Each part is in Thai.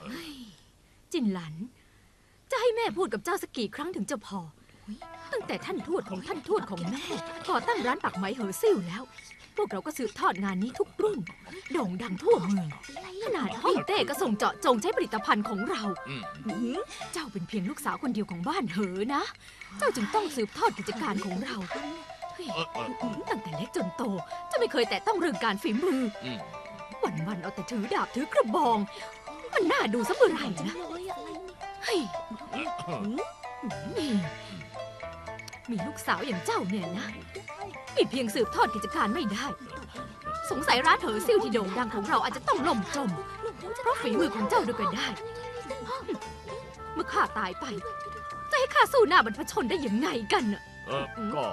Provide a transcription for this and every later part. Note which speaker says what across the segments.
Speaker 1: เฮ้ยจินหลัน จะให้แม่พูดกับเจ้าสักกี่ครั้งถึงจะพอ ตั้งแต่ท่านทวดของท่านทวดของแม่ก่อตั้งร้านปักไหมเหอซิ่วแล้ว พวกเราก็สืบทอดงานนี้ทุกรุ่น โด่งดังทั่วเมือง ขนาดฮ่องเต้ก็ส่งเจาะจงใช้ผลิตภัณฑ์ของเรา
Speaker 2: อืม
Speaker 1: เจ้าเป็นเพียงลูกสาวคนเดียวของบ้านเหอนะ เจ้าจึงต้องสืบทอดกิจการของเราเฮ้ย
Speaker 2: เออเออ
Speaker 1: ตั้งแต่เล็กจนโตเจะไม่เคยแตะต้องเรื่องการฝีมือ
Speaker 2: อืม
Speaker 1: วันๆเอาแต่ถือดาบถือกระบอง มันน่าดูซะเมื่อไหร่นะเฮ้ยนี่มีลูกสาวอย่างเจ้าเนี่ยนะมีเพียงสืบทอดกิจการไม่ได้ สงสัยร้านเถอซิ่วที่โด่งดังของเราอาจจะต้องล่มจม เพราะฝีมือของเจ้าด้วยกันได้ เมื่อข้าตายไป จะให้ข้าสู้หน้าบรรพชนได้ยังไงกันน่ะ
Speaker 2: เออก็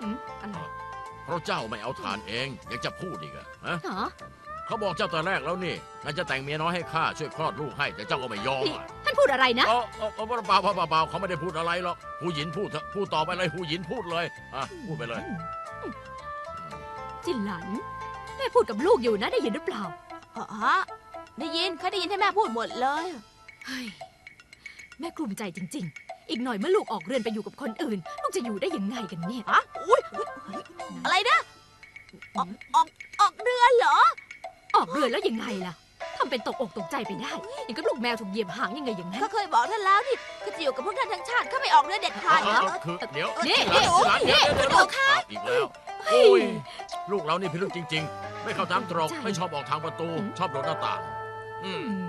Speaker 1: อืมอะไร
Speaker 2: เพราะเจ้าไม่เอาทานเองยังจะพูดอีกอะฮะ
Speaker 1: หรอ
Speaker 2: เขาบอกเจ้าแต่แรกแล้วนี่น่าจะแต่งเมียน้อยให้ข้าช่วยคลอดลูกให้ แต่เจ้าก็ไม่ยอม
Speaker 1: นี่
Speaker 2: อะ
Speaker 1: ท่านพูดอะไรนะ
Speaker 2: เออเออเออเปล่าเปล่าเปล่าเปล่าเขาไม่ได้พูดอะไรหรอกผู้หญินพูดเถอะพูดต่อไปเลยผู้หญินพูดเลยอะพูดไปเลย
Speaker 1: จินหลัน แม่พูดกับลูกอยู่นะได้ยินหรือเปล่า
Speaker 3: อ๋อฮะได้ยินเขาได้ยินให้แม่พูดหมดเลย
Speaker 1: เฮ้ย แม่กลุ้มใจจริง ๆ อีกหน่อยเมื่อลูกออกเรือนไปอยู่กับคนอื่น ลูกจะอยู่ได้ยังไงกันเนี่ย
Speaker 3: อะอุ้ยอะไรนะออ
Speaker 1: ออกเรือนแล้วยังไงล่ะทำเป็นตกอกตกใจไปได้อย่างกับลูกแมวถูกเหยียบหางยังไงอย่างนั้น
Speaker 3: เขาเคยบอกท่านแล้วนี่เขาจะอยู่กับพวกท่านทั้งชาติเขาไม่ออกเรือนเด็ดขาด
Speaker 2: เอ
Speaker 3: เหร
Speaker 2: อ
Speaker 3: อ
Speaker 2: เออคือ เดี๋ยว
Speaker 1: นี่
Speaker 2: หลานหลานเดี๋ยวเดี๋ยวเดี๋ยว
Speaker 3: นี่คุณหนูคะ
Speaker 2: อะอีกแล้วโอ้ยลูกเรานี่พิรุษจริง ๆ ไม่เข้าทางตรอก
Speaker 1: ใช่
Speaker 2: ไม่ชอบออกทางประตู
Speaker 1: อืม
Speaker 2: ชอบโดดหน้าต่าง อืม
Speaker 1: อืม